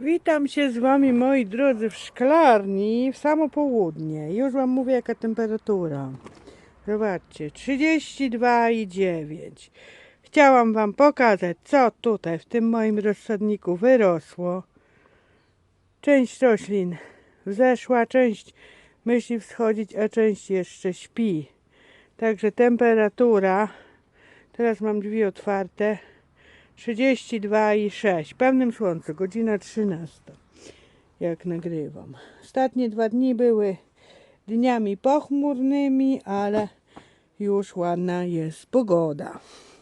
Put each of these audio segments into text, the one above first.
Witam się z Wami moi drodzy w szklarni w samo południe. Już Wam mówię jaka temperatura. Zobaczcie, 32,9. Chciałam Wam pokazać co tutaj w tym moim rozsadniku wyrosło. Część roślin wzeszła, część myśli wschodzić, a część jeszcze śpi. Także temperatura, teraz mam drzwi otwarte, 32,6. W pełnym słońcu, godzina 13. Jak nagrywam. Ostatnie dwa dni były dniami pochmurnymi, ale już ładna jest pogoda.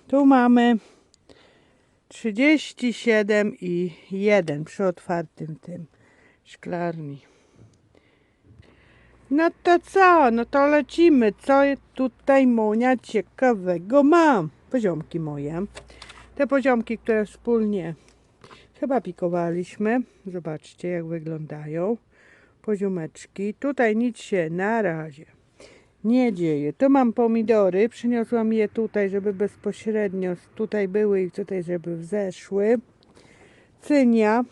Tu mamy 37,1 przy otwartym tym szklarni. No to co? No to lecimy. Co tutaj Monia ciekawego mam? Poziomki moje. Te poziomki, które wspólnie chyba pikowaliśmy. Zobaczcie, jak wyglądają. Poziomeczki. Tutaj nic się na razie nie dzieje. Tu mam pomidory. Przyniosłam je tutaj, żeby bezpośrednio tutaj były i tutaj, żeby wzeszły. Cynia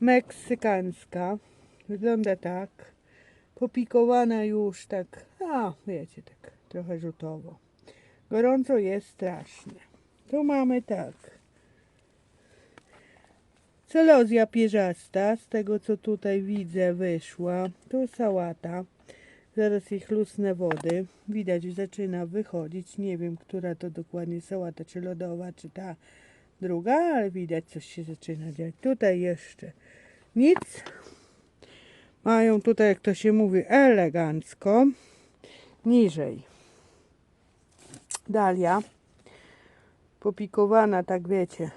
meksykańska. Wygląda tak. Popikowana już tak, a wiecie, tak trochę rzutowo. Gorąco jest strasznie. Tu mamy tak. Celozja pierzasta, z tego co tutaj widzę, wyszła. Tu sałata. Zaraz ich lusne wody. Widać, zaczyna wychodzić. Nie wiem, która to dokładnie sałata, czy lodowa, czy ta druga, ale widać, coś się zaczyna dziać. Tutaj jeszcze nic. Mają tutaj, jak to się mówi, elegancko. Niżej. Dalia popikowana, tak wiecie,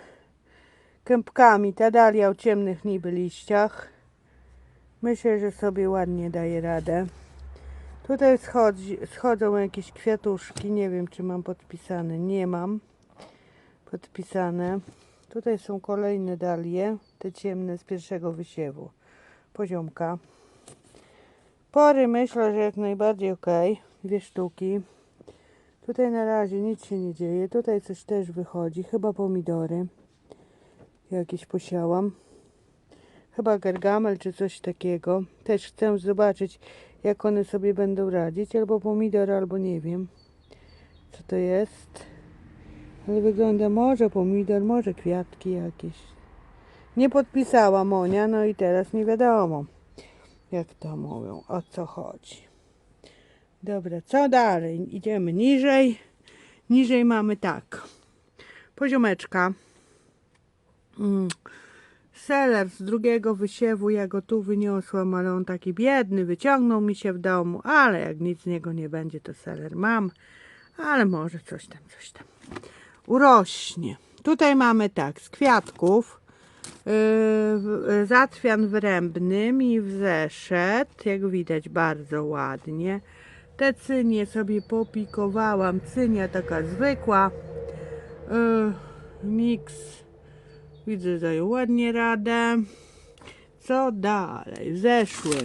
kępkami. Ta dalia o ciemnych niby liściach. Myślę, że sobie ładnie daje radę. Tutaj schodzi, schodzą jakieś kwiatuszki. Nie wiem, czy mam podpisane. Nie mam podpisane. Tutaj są kolejne dalie, te ciemne z pierwszego wysiewu. Poziomka. Pory myślę, że jak najbardziej ok. Dwie sztuki. Tutaj na razie nic się nie dzieje. Tutaj coś też wychodzi. Chyba pomidory. Jakieś posiałam. Chyba gargamel czy coś takiego. Też chcę zobaczyć, jak one sobie będą radzić. Albo pomidor, albo nie wiem, co to jest. Ale wygląda może pomidor, może kwiatki jakieś. Nie podpisała Monia, no i teraz nie wiadomo, jak to mówią, o co chodzi. Dobra, co dalej? Idziemy niżej. Niżej mamy tak. Poziomeczka. Mm. Seler z drugiego wysiewu, ja go tu wyniosłam, ale on taki biedny, wyciągnął mi się w domu, ale jak nic z niego nie będzie, to seler mam, ale może coś tam, coś tam urośnie. Tutaj mamy tak, z kwiatków yy, zatwian wyrębny mi wzeszedł, jak widać bardzo ładnie. Te cynie sobie popikowałam, cynia taka zwykła, yy, miks Widzę, daje ładnie radę. Co dalej? Zeszły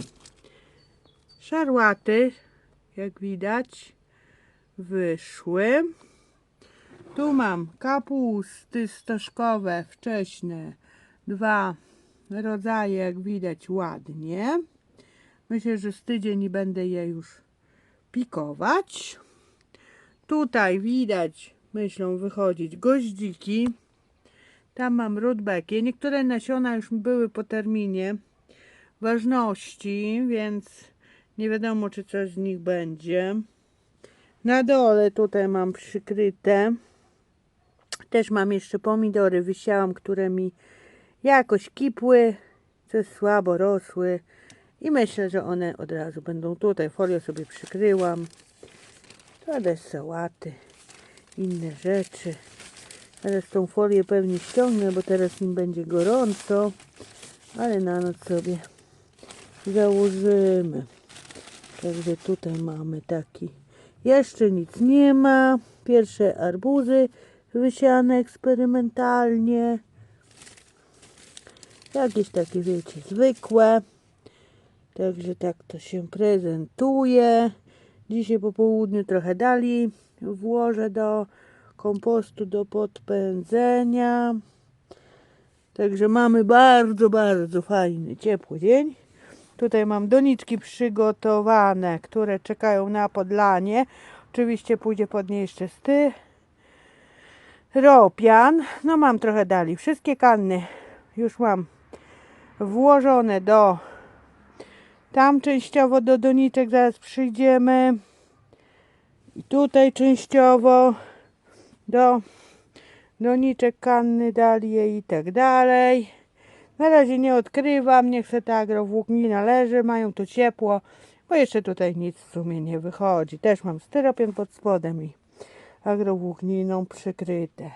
szarłaty, jak widać, wyszły. Tu mam kapusty stożkowe wcześne, dwa rodzaje, jak widać, ładnie. Myślę, że z tydzień będę je już pikować. Tutaj widać, myślą wychodzić goździki. Tam mam rudbekie. Niektóre nasiona już były po terminie ważności, więc nie wiadomo, czy coś z nich będzie. Na dole tutaj mam przykryte. Też mam jeszcze pomidory, wysiałam, które mi jakoś kipły, co słabo rosły. I myślę, że one od razu będą tutaj. Folię sobie przykryłam. To też sałaty, inne rzeczy. Teraz tą folię pewnie ściągnę, bo teraz im będzie gorąco. Ale na noc sobie założymy. Także tutaj mamy taki. Jeszcze nic nie ma. Pierwsze arbuzy wysiane eksperymentalnie. Jakieś takie, wiecie, zwykłe. Także tak to się prezentuje. Dzisiaj po południu trochę dali. Włożę do kompostu do podpędzenia. Także mamy bardzo, bardzo fajny, ciepły dzień. Tutaj mam doniczki przygotowane, które czekają na podlanie. Oczywiście pójdzie pod nie jeszcze sty. Ropian. No mam trochę dali. Wszystkie kanny już mam włożone do tam częściowo do doniczek zaraz przyjdziemy. I tutaj częściowo do doniczek kanny dalie i tak dalej. Na razie nie odkrywam, niech se ta agrowłóknina leży, mają tu ciepło, bo jeszcze tutaj nic w sumie nie wychodzi. Też mam styropian pod spodem i agrowłókniną przykryte.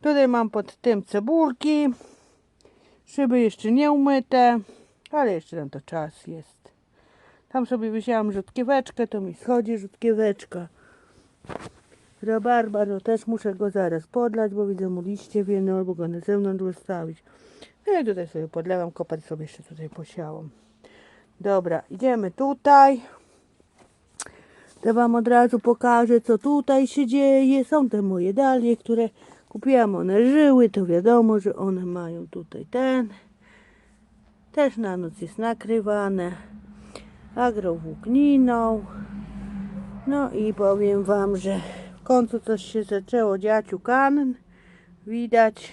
Tutaj mam pod tym cebulki, szyby jeszcze nie umyte, ale jeszcze na to czas jest. Tam sobie wzięłam rzutkieweczkę, to mi schodzi rzutkieweczka. Rabarbar, no też muszę go zaraz podlać, bo widzę mu liście wienne, albo go na zewnątrz wystawić. No i tutaj sobie podlewam, kopać sobie jeszcze tutaj posiałam. Dobra, idziemy tutaj. To wam od razu pokażę, co tutaj się dzieje. Są te moje dalie, które kupiłam, one żyły, to wiadomo, że one mają tutaj ten. Też na noc jest nakrywane agrowłókniną. No i powiem wam, że w końcu coś się zaczęło dziać u kan. Widać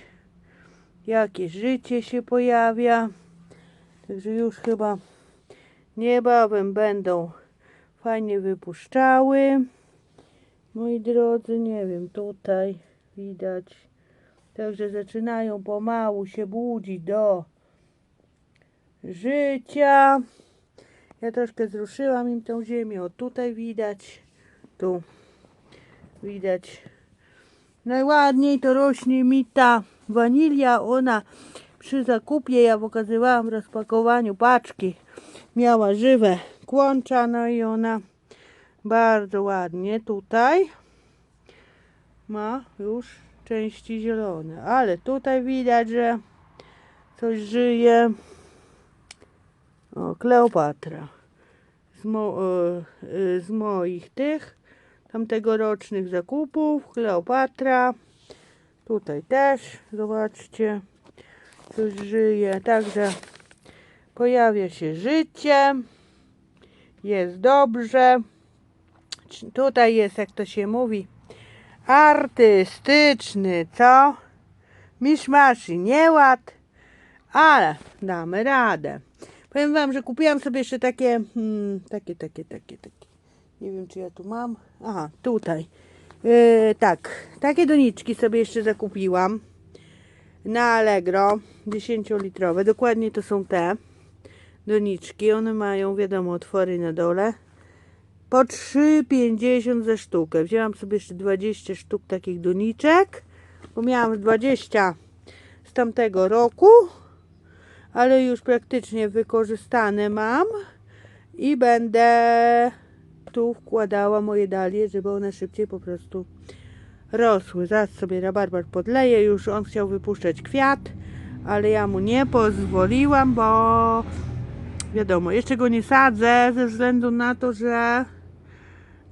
jakie życie się pojawia. Także już chyba niebawem będą fajnie wypuszczały. Moi drodzy, nie wiem, tutaj widać. Także zaczynają pomału się budzić do życia. Ja troszkę zruszyłam im tą ziemię. O tutaj widać. Tu widać. Najładniej to rośnie mi ta wanilia. Ona przy zakupie, ja pokazywałam rozpakowaniu paczki, miała żywe kłącza. No i ona bardzo ładnie tutaj ma już części zielone. Ale tutaj widać, że coś żyje. O, Kleopatra. Z, mo, e, z moich tych tamtegorocznych zakupów. Kleopatra. Tutaj też, zobaczcie, coś żyje. Także pojawia się życie. Jest dobrze. Tutaj jest, jak to się mówi, artystyczny, co? Miszmasz i nieład, ale damy radę. Powiem wam, że kupiłam sobie jeszcze takie, hmm, takie, takie, takie, takie. Nie wiem, czy ja tu mam. Aha, tutaj. Yy, tak, takie doniczki sobie jeszcze zakupiłam na Allegro, 10-litrowe. Dokładnie to są te doniczki. One mają, wiadomo, otwory na dole. Po 3,50 za sztukę. Wzięłam sobie jeszcze 20 sztuk takich doniczek, bo miałam 20 z tamtego roku, ale już praktycznie wykorzystane mam i będę tu wkładała moje dalie, żeby one szybciej po prostu rosły. Zaraz sobie rabarbar podleję, już on chciał wypuszczać kwiat, ale ja mu nie pozwoliłam, bo wiadomo, jeszcze go nie sadzę ze względu na to, że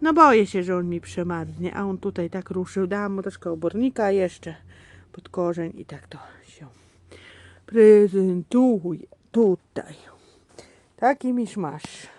no boję się, że on mi przemarznie, a on tutaj tak ruszył. Dałam mu troszkę obornika jeszcze pod korzeń i tak to prezentuje tutaj. Taki miszmasz.